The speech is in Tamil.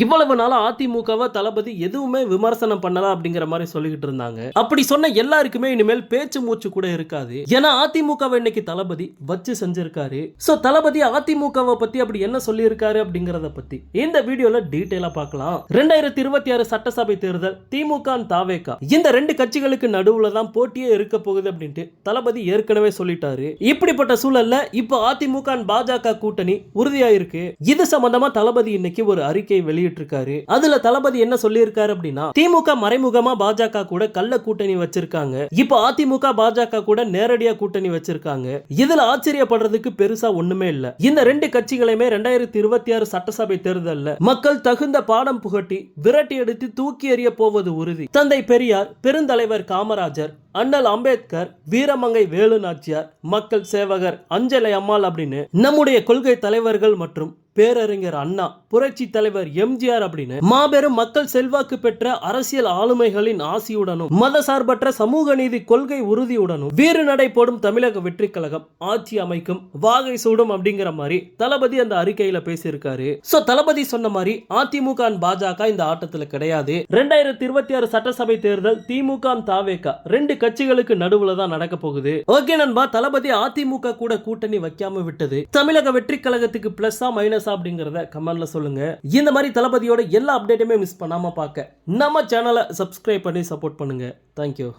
இவ்வளவு நாளா அதிமுகவை தளபதி எதுவுமே விமர்சனம் பண்ணல அப்படிங்கிற மாதிரி சொல்லிக்கிட்டு இருந்தாங்க. அப்படி சொன்ன எல்லாருக்குமே இனிமேல் பேச்சு மூச்சு கூட இருக்காது. ஏன்னா அதிமுகவை இன்னைக்கு தளபதி வச்சு செஞ்சிருக்காரு. சோ தளபதி அதிமுகவை பத்தி அப்படி என்ன சொல்லியிருக்காரு அப்படிங்கறத பத்தி இந்த வீடியோல டீட்டெயிலா பார்க்கலாம் ரெண்டாயிரத்தி இருபத்தி ஆறு சட்டசபை தேர்தல் திமுக தாவேகா. இந்த ரெண்டு கட்சிகளுக்கு நடுவுல தான் போட்டியே இருக்க போகுது அப்படின்ட்டு தளபதி ஏற்கனவே சொல்லிட்டாரு. இப்படிப்பட்ட சூழல்ல இப்போ அதிமுக பாஜக கூட்டணி உறுதியாயிருக்கு. இது சம்பந்தமா தளபதி இன்னைக்கு ஒரு அறிக்கை வெளியிட்டிருக்காரு. அதுல தளபதி என்ன சொல்லியிருக்காரு அப்படின்னா திமுக மறைமுகமா பாஜக கூட கள்ள கூட்டணி வச்சிருக்காங்க. இப்ப அதிமுக பாஜக கூட நேரடியா கூட்டணி வச்சிருக்காங்க. இதுல ஆச்சரியப்படுறதுக்கு பெருசா ஒண்ணுமே இல்ல. இந்த ரெண்டு கட்சிகளையுமே ரெண்டாயிரத்தி இருபத்தி ஆறு சட்டசபை தேர்தல்ல மக்கள் தகுந்த பாடம் புகட்டி விரட்டி எடுத்து தூக்கி எறிய போவது உறுதி. தந்தை பெரியார் பெருந்தலைவர் காமராஜர் அண்ணல் அம்பேத்கர் வீரமங்கை வேலு நாச்சியார் மக்கள் சேவகர் அஞ்சலை அம்மாள் அப்படின்னு நம்முடைய கொள்கை தலைவர்கள் மற்றும் பேரறிஞர் அண்ணா புரட்சி தலைவர் எம்ஜிஆர் அப்படின்னு மாபெரும் மக்கள் செல்வாக்கு பெற்ற அரசியல் ஆளுமைகளின் ஆசியுடனும் மதசார்பற்ற சமூக நீதி கொள்கை உறுதியுடனும் வீறு நடை போடும் தமிழக வெற்றி கழகம் ஆட்சி அமைக்கும் வாகை சூடும் அப்படிங்கிற மாதிரி தளபதி அந்த அறிக்கையில பேசியிருக்காரு. சோ தளபதி சொன்ன மாதிரி அதிமுக பாஜக இந்த ஆட்டத்துல கிடையாது. ரெண்டாயிரத்தி இருபத்தி ஆறு சட்டசபை தேர்தல் திமுக தாவேகா ரெண்டு கட்சிகளுக்கு நடுவுல தான் நடக்க போகுது. ஓகே நண்பா தளபதி அதிமுக கூட கூட்டணி வைக்காம விட்டது. தமிழக வெற்றி கழகத்துக்கு பிளஸ் மைனஸ் அப்படிங்கறத கமெண்ட்ல சொல்லுங்க. இந்த மாதிரி தளபதியோட எல்லா அப்டேட்டுமே மிஸ் பண்ணாம பார்க்க நம்ம சேனலை சப்ஸ்கிரைப் பண்ணி சப்போர்ட் பண்ணுங்க. தேங்க்யூ